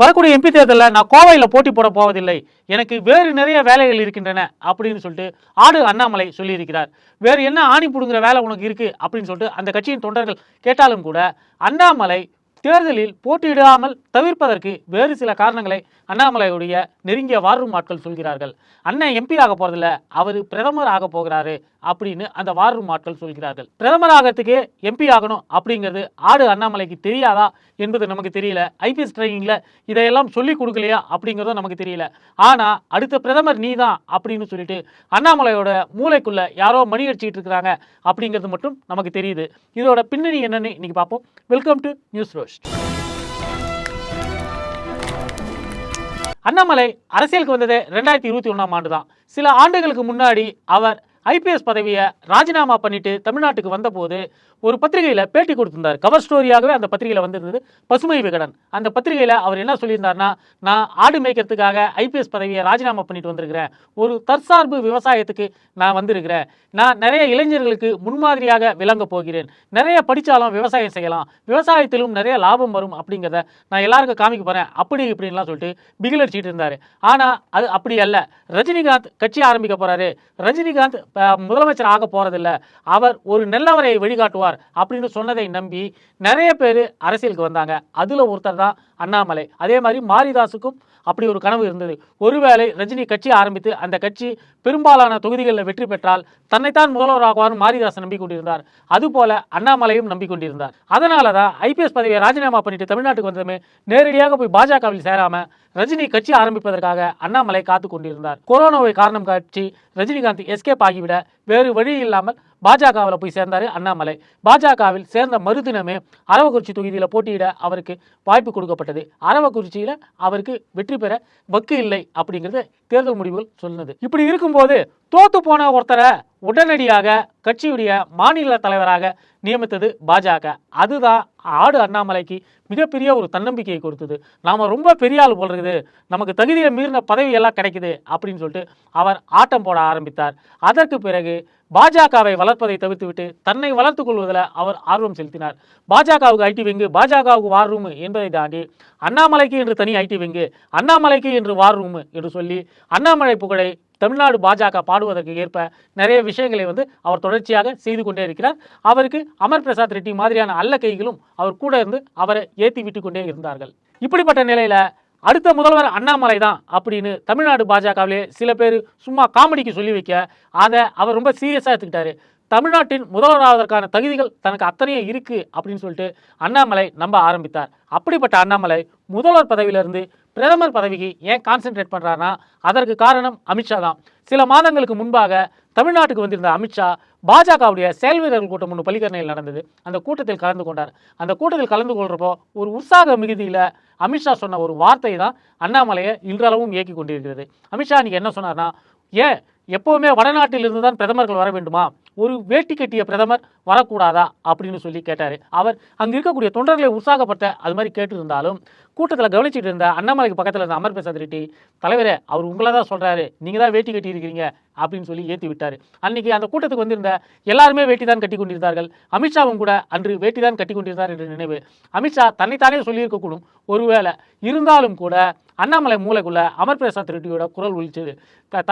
வரக்கூடிய எம்பி தேர்தலில் நான் கோவையில் போட்டி போட போவதில்லை. எனக்கு வேறு நிறைய வேலைகள் இருக்கின்றன அப்படின்னு சொல்லிட்டு ஆடு அண்ணாமலை சொல்லியிருக்கிறார். வேறு என்ன ஆணி பிடுங்குற வேலை உனக்கு இருக்குது அப்படின்னு சொல்லிட்டு அந்த கட்சியின் தொண்டர்கள் கேட்டாலும் கூட அண்ணாமலை தேர்தலில் போட்டியிடாமல் தவிர்ப்பதற்கு வேறு சில காரணங்களை அண்ணாமலையுடைய நெருங்கிய வாரும் ஆட்கள் சொல்கிறார்கள். அண்ணன் எம்பி ஆக போகிறதில்ல அவர் பிரதமர் ஆக போகிறாரு. அப்படின்னு அந்த வாரும் ஆட்கள் சொல்கிறார்கள். பிரதமர் ஆகிறதுக்கு எம்பி ஆகணும் அப்படிங்கிறது ஆடு அண்ணாமலைக்கு தெரியாதா என்பது நமக்கு தெரியல. ஐபிஎஸ் ட்ரைனிங்கில் இதையெல்லாம் சொல்லி கொடுக்கலையா அப்படிங்கிறதும் நமக்கு தெரியல. ஆனால் அடுத்த பிரதமர் நீ தான் அப்படின்னு சொல்லிட்டு அண்ணாமலையோட மூளைக்குள்ள யாரோ மணி அடிச்சிட்டு இருக்கிறாங்க அப்படிங்கிறது மட்டும் நமக்கு தெரியுது. இதோட பின்னணி என்னன்னு இன்னைக்கு பார்ப்போம். Welcome to news roast Annamalai அரசியலுக்கு வந்ததே ரெண்டாயிரத்தி இருபத்தி ஒன்றாம் ஆண்டு தான் சில ஆண்டுகளுக்கு முன்னாடி அவர் ஐபிஎஸ் பதவியை ராஜினாமா பண்ணிட்டு தமிழ்நாட்டுக்கு வந்தபோது ஒரு பத்திரிகையில் பேட்டி கொடுத்திருந்தார். கவர் ஸ்டோரியாகவே அந்த பத்திரிகையில் வந்திருந்தது. பசுமை விகடன். அந்த பத்திரிகையில் அவர் என்ன சொல்லியிருந்தார்னா நான் ஆடு மேய்க்கிறதுக்காக ஐபிஎஸ் பதவியை ராஜினாமா பண்ணிட்டு வந்திருக்கிறேன். ஒரு தற்சார்பு விவசாயத்துக்கு நான் வந்திருக்கிறேன். நான் நிறைய இளைஞர்களுக்கு முன்மாதிரியாக விளங்க போகிறேன். நிறைய படித்தாலும் விவசாயம் செய்யலாம். விவசாயத்திலும் நிறைய லாபம் வரும் அப்படிங்கிறத நான் எல்லாருக்கும் காமிக்க போகிறேன் அப்படி இப்படின்லாம் சொல்லிட்டு பிகிலடிச்சிட்டு இருந்தார் ஆனால் அது அப்படி அல்ல. ரஜினிகாந்த் கட்சி ஆரம்பிக்க போகிறாரு ரஜினிகாந்த் முதலமைச்சர் ஆக போகிறதில்ல அவர் ஒரு நல்லவரை வழிகாட்டுவார். அப்படின்னு சொன்னதை நம்பி நிறைய பேர் அரசியலுக்கு வந்தாங்க. அதில் ஒருத்தர் தான் அண்ணாமலை. அதே மாதிரி மாரிதாஸுக்கும் அப்படி ஒரு கனவு இருந்தது. ஒருவேளை ரஜினி கட்சி ஆரம்பித்து அந்த கட்சி பெரும்பாலான தொகுதிகளில் வெற்றி பெற்றால் தன்னைத்தான் முதல்வராகுவார் மாரிதாஸ் நம்பிக்கொண்டிருந்தார். அதுபோல அண்ணாமலையும் நம்பிக்கொண்டிருந்தார். அதனால தான் ஐபிஎஸ் பதவியை ராஜினாமா பண்ணிட்டு தமிழ்நாட்டுக்கு வந்ததுமே நேரடியாக போய் பாஜகவில் சேராம ரஜினி கட்சி ஆரம்பிப்பதற்காக அண்ணாமலை காத்து கொண்டிருந்தார் கொரோனாவை காரணம் காட்சி ரஜினிகாந்த் எஸ்கேப் ஆகிவிட வேறு வழி இல்லாமல் பாஜகவில் போய் சேர்ந்தார் அண்ணாமலை. பாஜகவில் சேர்ந்த மறுதினமே அரவக்குறிச்சி தொகுதியில் போட்டியிட அவருக்கு வாய்ப்பு கொடுக்கப்பட்டது. அரவக்குறிச்சியில் அவருக்கு வெற்றி பெற வக்கு இல்லை அப்படிங்கிறது தேர்தல் முடிவுகள் சொன்னது இப்படி இருக்கும்போது தோத்து போன ஒருத்தரை உடனடியாக கட்சியுடைய மாநில தலைவராக நியமித்தது பாஜக. அதுதான் ஆடு அண்ணாமலைக்கு மிகப்பெரிய ஒரு தன்னம்பிக்கையை கொடுத்தது. நாம் ரொம்ப பெரிய ஆள் போடுறது நமக்கு தகுதியை மீறின பதவி எல்லாம் கிடைக்குது அப்படின்னு சொல்லிட்டு அவர் ஆட்டம் போட ஆரம்பித்தார். அதற்கு பிறகு பாஜகவை வளர்ப்பதை தவிர்த்துவிட்டு தன்னை வளர்த்துக் கொள்வதில் அவர் ஆர்வம் செலுத்தினார். பாஜகவுக்கு ஐடி விங்கு பாஜகவுக்கு வார் ரூம் என்பதை தாண்டி அண்ணாமலைக்கு என்று தனி ஐடி விங்கு அண்ணாமலைக்கு என்று வார் ரூம் என்று சொல்லி அண்ணாமலை புகழை தமிழ்நாடு பாஜக பாடுவதற்கு ஏற்ப நிறைய விஷயங்களை வந்து அவர் தொடர்ச்சியாக செய்து கொண்டே இருக்கிறார். அவருக்கு அமர் பிரசாத் ரெட்டி மாதிரியான அல்ல கைகளும் அவர் கூட இருந்து அவரை ஏற்றி விட்டு கொண்டே இருந்தார்கள். இப்படிப்பட்ட நிலையில அடுத்த முதல்வர் அண்ணாமலை தான் அப்படின்னு தமிழ்நாடு பாஜகவிலே சில பேர் சும்மா காமெடிக்கு சொல்லி வைக்க அதை அவர் ரொம்ப சீரியஸாக எடுத்துக்கிட்டாரு. தமிழ்நாட்டின் முதல்வராவதற்கான தகுதிகள் தனக்கு அத்தனையும் இருக்குது அப்படின்னு சொல்லிட்டு அண்ணாமலை நம்ப ஆரம்பித்தார். அப்படிப்பட்ட அண்ணாமலை முதல்வர் பதவியிலிருந்து பிரதமர் பதவிக்கு ஏன் கான்சென்ட்ரேட் பண்ணுறாருன்னா அதற்கு காரணம் அமித்ஷா தான். சில மாதங்களுக்கு முன்பாக தமிழ்நாட்டுக்கு வந்திருந்த அமித்ஷா பாஜகவுடைய செயல் வீரர்கள் கூட்டம் ஒன்று பள்ளிக்கரணையில் நடந்தது. அந்த கூட்டத்தில் கலந்து கொண்டார். அந்த கூட்டத்தில் கலந்து கொள்கிறப்போ ஒரு உற்சாக மிகுதியில் அமித்ஷா சொன்ன ஒரு வார்த்தை தான் அண்ணாமலையை இன்றளவும் இயக்கி கொண்டிருக்கிறது. அமித்ஷா இன்னைக்கு என்ன சொன்னார்னா ஏன்? எப்போவுமே வடநாட்டிலிருந்து தான் பிரதமர்கள் வர வேண்டுமா? ஒரு வேட்டி கட்டிய பிரதமர் வரக்கூடாதா? அப்படின்னு சொல்லி கேட்டார். அவர் அங்கே இருக்கக்கூடிய தொண்டர்களை உற்சாகப்படுத்த அது மாதிரி கேட்டிருந்தாலும் கூட்டத்தில் கவனிச்சுட்டு இருந்த அண்ணாமலைக்கு பக்கத்தில் இருந்த அமர் பிரசாத் ரெட்டி தலைவரே அவர் உங்களை தான் சொல்கிறாரு நீங்கள் தான் வேட்டி கட்டியிருக்கிறீங்க. அப்படின்னு சொல்லி ஏற்றி விட்டார். அன்றைக்கி அந்த கூட்டத்துக்கு வந்திருந்த எல்லாருமே வேட்டி தான் கட்டி கொண்டிருந்தார்கள். அமித்ஷாவும் கூட அன்று வேட்டி தான் கட்டி கொண்டிருந்தார் என்று நினைவு. அமித்ஷா தன்னைத்தானே சொல்லியிருக்கக்கூடும். ஒருவேளை இருந்தாலும் கூட அண்ணாமலை மூளைக்குள்ள அமர் பிரசாத் ரெட்டியோட குரல் ஒழிச்சது த-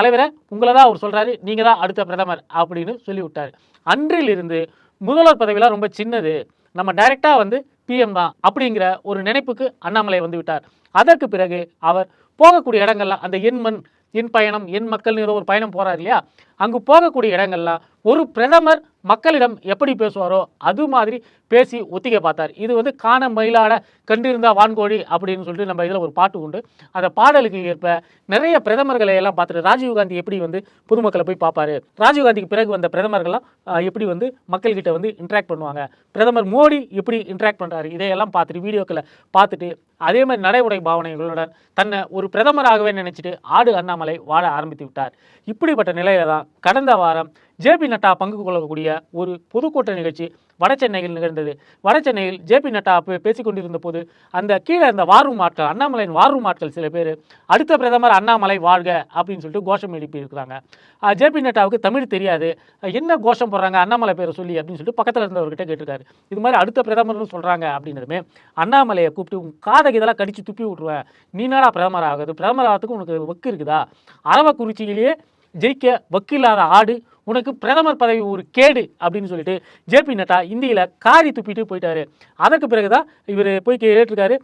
உங்களை தான் அவர் சொல்கிறாரு நீங்கள் தான் அடுத்த பிரதமர். அப்படின்னு சொல்லி விட்டார் அன்றிலிருந்து முதல்வர் பதவியெல்லாம் ரொம்ப சின்னது. நம்ம டைரெக்டாக வந்து பிஎம் தான் அப்படிங்கிற ஒரு நினைப்புக்கு அண்ணாமலை வந்து விட்டார். அதற்கு பிறகு அவர் போகக்கூடிய இடங்கள்லாம் அந்த எண் மண் என் பயணம் என் மக்கள் ஏதோ ஒரு பயணம் போகிறார் இல்லையா? அங்கு போகக்கூடிய இடங்கள்லாம் ஒரு பிரதமர் மக்களிடம் எப்படி பேசுவாரோ அது மாதிரி பேசி ஒத்திகை பார்த்தார். இது வந்து காண மயிலாட கண்டிருந்தா வான்கோழி அப்படின்னு சொல்லிட்டு நம்ம இதில் ஒரு பாட்டு உண்டு. அந்த பாடலுக்கு ஏற்ப நிறைய பிரதமர்களை எல்லாம் பார்த்துட்டு ராஜீவ்காந்தி எப்படி வந்து பொதுமக்களை போய் பார்ப்பாரு? ராஜீவ்காந்திக்கு பிறகு வந்த பிரதமர்கள்லாம் எப்படி வந்து மக்கள்கிட்ட வந்து இன்ட்ராக்ட் பண்ணுவாங்க? பிரதமர் மோடி எப்படி இன்ட்ராக்ட் பண்ணுறாரு இதையெல்லாம் பார்த்துட்டு வீடியோக்களை பார்த்துட்டு அதே மாதிரி நடைமுறை பாவனைகளுடன் தன்னை ஒரு பிரதமராகவே நினைச்சிட்டு ஆடு அண்ணாமலை வாழ ஆரம்பித்து விட்டார். இப்படிப்பட்ட நிலையில தான் கடந்த வாரம் ஜேபி நட்டா பங்கு கொள்ளக்கூடிய ஒரு பொதுக்கூட்ட நிகழ்ச்சி வட சென்னையில் நிகழ்ந்தது. வட சென்னையில் ஜேபி நட்டா பே- பேசிக் கொண்டிருந்த போது அந்த கீழே அந்த வாரும் ஆட்கள் அண்ணாமலையின் வாரும் ஆட்கள் சில பேர் அடுத்த பிரதமர் அண்ணாமலை வாழ்க அப்படின்னு சொல்லிட்டு கோஷம் எழுப்பி இருக்கிறாங்க. ஜேபி நட்டாவுக்கு தமிழ் தெரியாது. என்ன கோஷம் போடுறாங்க அண்ணாமலை பேரை சொல்லி அப்படின்னு சொல்லிட்டு பக்கத்தில் இருந்தவர்கிட்ட கேட்டிருக்காரு. இது மாதிரி அடுத்த பிரதமர்னு சொல்கிறாங்க அப்படின்னதுமே அண்ணாமலையை கூப்பிட்டு உன் காதை இதெல்லாம் கடிச்சு துப்பி விட்ருவேன் நீ என்னடா பிரதமர் ஆகுது பிரதமர் ஆகிறதுக்கு உனக்கு வக்கு இருக்குதா? அரவக்குறிச்சியிலேயே ஜெயிக்க வக்கில்லாத ஆடு உனக்கு பிரதமர் பதவி ஒரு கேடு அப்படின்னு சொல்லிட்டு ஜேபி நட்டா இந்தியில் காரி துப்பிட்டு போயிட்டாரு. அதற்கு பிறகு தான் இவர் போய் கேட்டிருக்காரு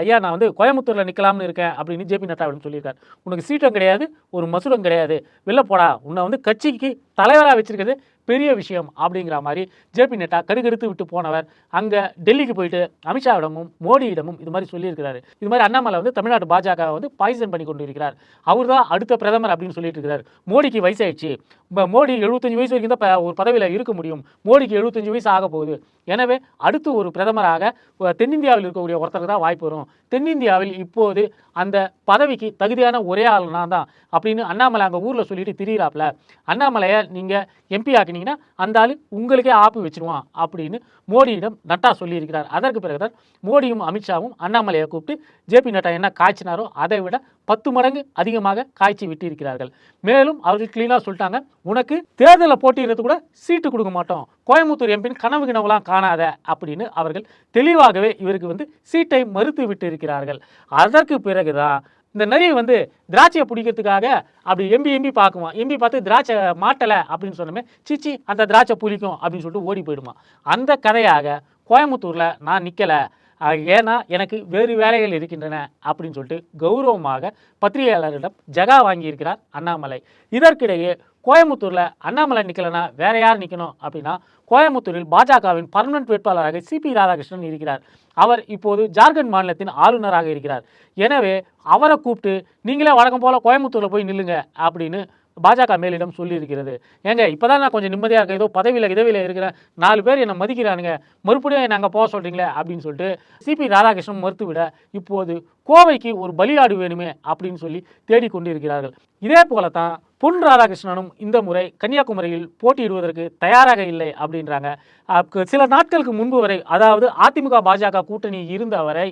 ஐயா நான் வந்து கோயம்புத்தூரில் நிற்கலாம்னு இருக்கேன் அப்படின்னு ஜேபி நட்டா அப்படின்னு சொல்லியிருக்காரு. உனக்கு சீட்டும் கிடையாது ஒரு மசூரம் கிடையாது. வெளில போடா. உன்னை வந்து கட்சிக்கு தலைவராக வச்சிருக்கிறது பெரிய விஷயம் அப்படிங்கிற மாதிரி ஜேபி நட்டா கடுகெடுத்து விட்டு போனவர். அங்கே டெல்லிக்கு போயிட்டு அமித்ஷாவிடமும் மோடியிடமும் இது மாதிரி சொல்லியிருக்கிறாரு. இது மாதிரி அண்ணாமலை வந்து தமிழ்நாடு பாஜக வந்து பாய்சன் பண்ணி கொண்டு இருக்கிறார் அவர் தான் அடுத்த பிரதமர் அப்படின்னு சொல்லிட்டு இருக்கிறார் மோடிக்கு வயசாயிடுச்சு. இப்போ மோடி எழுபத்தஞ்சு வயசு வரைக்கும் தான் ஒரு பதவியில் இருக்க முடியும். மோடிக்கு எழுபத்தஞ்சு வயசு ஆக போகுது. எனவே அடுத்து ஒரு பிரதமராக தென்னிந்தியாவில் இருக்கக்கூடிய ஒருத்தருக்கு தான் வாய்ப்பு வரும். தென்னிந்தியாவில் இப்போது அந்த பதவிக்கு தகுதியான ஒரே ஆளுனா தான் அப்படின்னு அண்ணாமலை அங்கே ஊரில் சொல்லிட்டு திரியிறாப்ல. அண்ணாமலையை நீங்கள் எம்பி ஆக்கினீங்கன்னா அந்த ஆள் உங்களுக்கே ஆப்பு வச்சிருவான் அப்படின்னு மோடியிடம் நட்டா சொல்லியிருக்கிறார். அதற்கு பிறகுதான் மோடியும் அமித்ஷாவும் அண்ணாமலையை கூப்பிட்டு ஜேபி நட்டா என்ன காய்ச்சினாரோ அதை விட பத்து மடங்கு அதிகமாக காய்ச்சி விட்டிருக்கிறார்கள். மேலும் அவர்கள் கிளீனாக சொல்லிட்டாங்க உனக்கு தேர்தலில் போட்டியிடுறது கூட சீட்டு கொடுக்க மாட்டோம். கோயம்புத்தூர் எம்பின் கனவு கிணவுலாம் காணாத அப்படின்னு அவர்கள் தெளிவாகவே இவருக்கு வந்து சீட்டை மறுத்து விட்டு இருக்கிறார்கள் அதற்கு பிறகுதான் இந்த நரி வந்து திராட்சையை பிடிக்கிறதுக்காக அப்படி எம்பி எம்பி பார்க்குமா? எம்பி பார்த்து திராட்சை மாட்டலை அப்படின்னு சொன்னமே சிச்சி அந்த திராட்சை புளிக்கும் அப்படின்னு சொல்லிட்டு ஓடி போயிடுமா. அந்த கதையாக கோயம்புத்தூரில் நான் நிற்கலை ஏன்னா எனக்கு வேறு வேலைகள் இருக்கின்றன அப்படின்னு சொல்லிட்டு கௌரவமாக பத்திரிகையாளரிடம் ஜகா வாங்கியிருக்கிறார் அண்ணாமலை. இதற்கிடையே கோயம்புத்தூரில் அண்ணாமலை நிற்கலனா வேற யார் நிற்கணும் அப்படின்னா கோயம்புத்தூரில் பாஜகவின் பர்மனன்ட் வேட்பாளராக சிபி ராதாகிருஷ்ணன் இருக்கிறார். அவர் இப்போது ஜார்க்கண்ட் மாநிலத்தின் ஆளுநராக இருக்கிறார். எனவே அவரை கூப்பிட்டு நீங்களே வழக்கம் போல் கோயம்புத்தூரில் போய் நில்லுங்க அப்படின்னு பாஜக மேலிடம் சொல்லியிருக்கிறது. ஏங்க இப்போதான் நான் கொஞ்சம் நிம்மதியாக இருக்கேன். ஏதோ பதவியில் இதவியில் இருக்கிறேன். நாலு பேர் என்னை மதிக்கிறானுங்க. மறுபடியும் என்னை அங்கே போக சொல்கிறீங்களே அப்படின்னு சொல்லிட்டு சிபி ராதாகிருஷ்ணன் மறுத்துவிட இப்போது கோவைக்கு ஒரு பலியாடு வேணுமே அப்படின்னு சொல்லி தேடிக்கொண்டிருக்கிறார்கள். இதே போல தான் பொன் ராதாகிருஷ்ணனும் இந்த முறை கன்னியாகுமரியில் போட்டியிடுவதற்கு தயாராக இல்லை அப்படின்றாங்க. சில நாட்களுக்கு முன்பு வரை அதாவது அதிமுக பாஜக கூட்டணி இருந்த வரை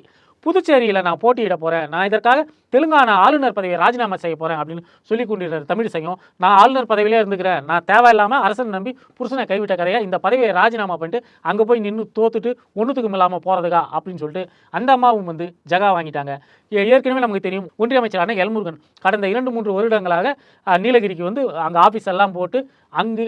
புதுச்சேரியில் நான் போட்டியிட போகிறேன் நான் இதற்காக தெலுங்கானா ஆளுநர் பதவியை ராஜினாமா செய்ய போகிறேன் அப்படின்னு சொல்லி கொண்டிருக்கிற தமிழிசையும் நான் ஆளுநர் பதவியிலே இருந்துக்கிறேன். நான் தேவையில்லாமல் அரசன் நம்பி புருஷனை கைவிட்ட கரையாக இந்த பதவியை ராஜினாமா பண்ணிட்டு அங்கே போய் நின்று தோத்துட்டு ஒன்றுத்துக்கும் இல்லாமல் போகிறதுக்கா அப்படின்னு சொல்லிட்டு அந்த அம்மாவும் வந்து ஜகா வாங்கிட்டாங்க. ஏ- ஏற்கனவே நமக்கு தெரியும் ஒன்றிய அமைச்சரான எல்முருகன் கடந்த இரண்டு மூன்று வருடங்களாக நீலகிரிக்கு வந்து அங்கே ஆஃபீஸ் எல்லாம் போட்டு அங்கு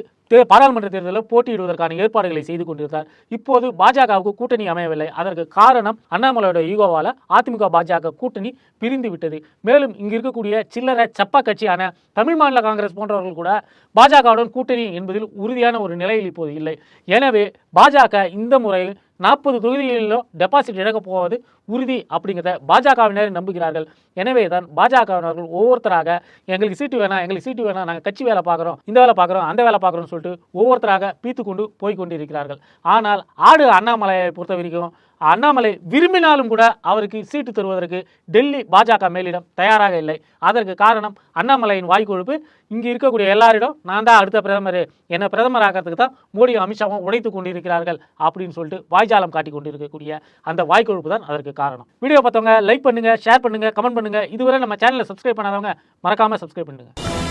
பாராளுமன்ற தேர்தலில் போட்டியிடுவதற்கான ஏற்பாடுகளை செய்து கொண்டிருந்தார். இப்போது பாஜகவுக்கு கூட்டணி அமையவில்லை. அதற்கு காரணம் அண்ணாமலையோட ஈகோவால் அதிமுக பாஜக கூட்டணி பிரிந்து விட்டது. மேலும் இங்கு இருக்கக்கூடிய சில்லறை சப்பா கட்சியான தமிழ் மாநில காங்கிரஸ் போன்றவர்கள் கூட பாஜகவுடன் கூட்டணி என்பதில் உறுதியான ஒரு நிலையில் இப்போது இல்லை. எனவே பாஜக இந்த முறையில் நாற்பது தொகுதிகளிலும் டெபாசிட் இழக்கப் போவது உறுதி அப்படிங்கிறத பாஜகவினர் நம்புகிறார்கள். எனவே தான் பாஜகவினர்கள் ஒவ்வொருத்தராக எங்களுக்கு சீட்டு வேணாம் எங்களுக்கு சீட்டு வேணாம் நாங்கள் கட்சி வேலை பார்க்குறோம் இந்த வேலை பார்க்குறோம் அந்த வேலை பார்க்குறோம்னு சொல்லிட்டு ஒவ்வொருத்தராக பீத்து கொண்டு போய் கொண்டிருக்கிறார்கள் ஆனால் ஆடு அண்ணாமலையை பொறுத்த வரைக்கும் அண்ணாமலை விரும்பினாலும் கூட அவருக்கு சீட்டு தருவதற்கு டெல்லி பாஜக மேலிடம் தயாராக இல்லை. அதற்கு காரணம் அண்ணாமலையின் வாய்க்கொழுப்பு இங்கு இருக்கக்கூடிய எல்லாரிடம் நான் தான் அடுத்த பிரதமர். என்னை பிரதமர் ஆகிறதுக்கு தான் மோடியும் அமித்ஷாவும் உடைத்து கொண்டிருக்கிறார்கள் அப்படின்னு சொல்லிட்டு வாய்ஜாலம் காட்டி கொண்டிருக்கக்கூடிய அந்த வாய்க்கொழுப்பு தான் அதற்கு காரணம். வீடியோ பார்த்தவங்க லைக் பண்ணுங்க ஷேர் பண்ணுங்கள் கமெண்ட் பண்ணுங்கள் இதுவரை நம்ம சேனலை சப்ஸ்கிரைப் பண்ணாதவங்க மறக்காமல் சப்ஸ்கிரைப் பண்ணுங்கள்